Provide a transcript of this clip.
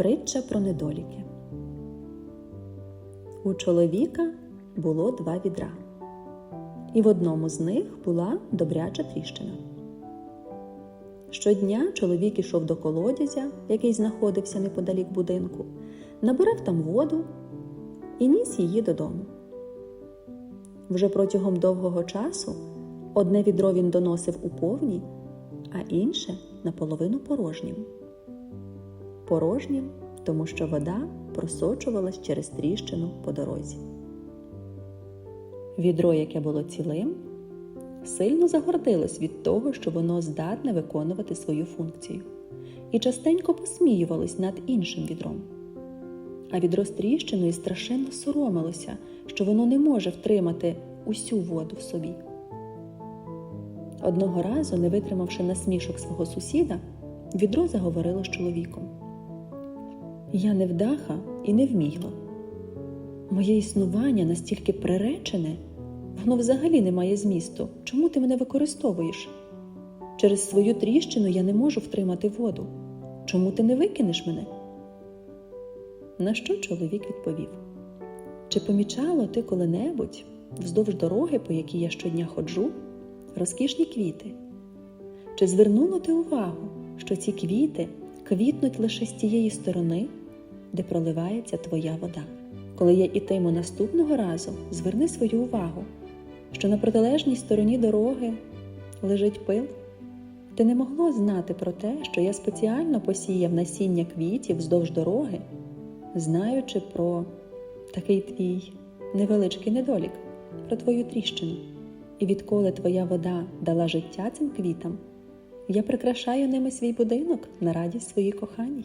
Притча про недоліки. У чоловіка було два відра, і в одному з них була добряча тріщина. Щодня чоловік ішов до колодязя, який знаходився неподалік будинку, набирав там воду і ніс її додому. Вже протягом довгого часу одне відро він доносив у повні, а інше наполовину порожнім. Порожнім, тому що вода просочувалась через тріщину по дорозі. Відро, яке було цілим, сильно загордилось від того, що воно здатне виконувати свою функцію, і частенько посміювалось над іншим відром. А відро з тріщиною страшенно соромилося, що воно не може втримати усю воду в собі. Одного разу, не витримавши насмішок свого сусіда, відро заговорило з чоловіком. Я не вдаха і не вмігла. Моє існування настільки приречене, воно взагалі не має змісту. Чому ти мене використовуєш? Через свою тріщину я не можу втримати воду. Чому ти не викинеш мене? На що чоловік відповів: Чи помічало ти коли-небудь вздовж дороги, по якій я щодня ходжу, розкішні квіти? Чи звернуло ти увагу, що ці квіти квітнуть лише з тієї сторони, де проливається твоя вода? Коли я ітиму наступного разу, зверни свою увагу, що на протилежній стороні дороги лежить пил. Ти не могло знати про те, що я спеціально посіяв насіння квітів вздовж дороги, знаючи про такий твій невеличкий недолік, про твою тріщину. І відколи твоя вода дала життя цим квітам, я прикрашаю ними свій будинок на радість своїй коханій.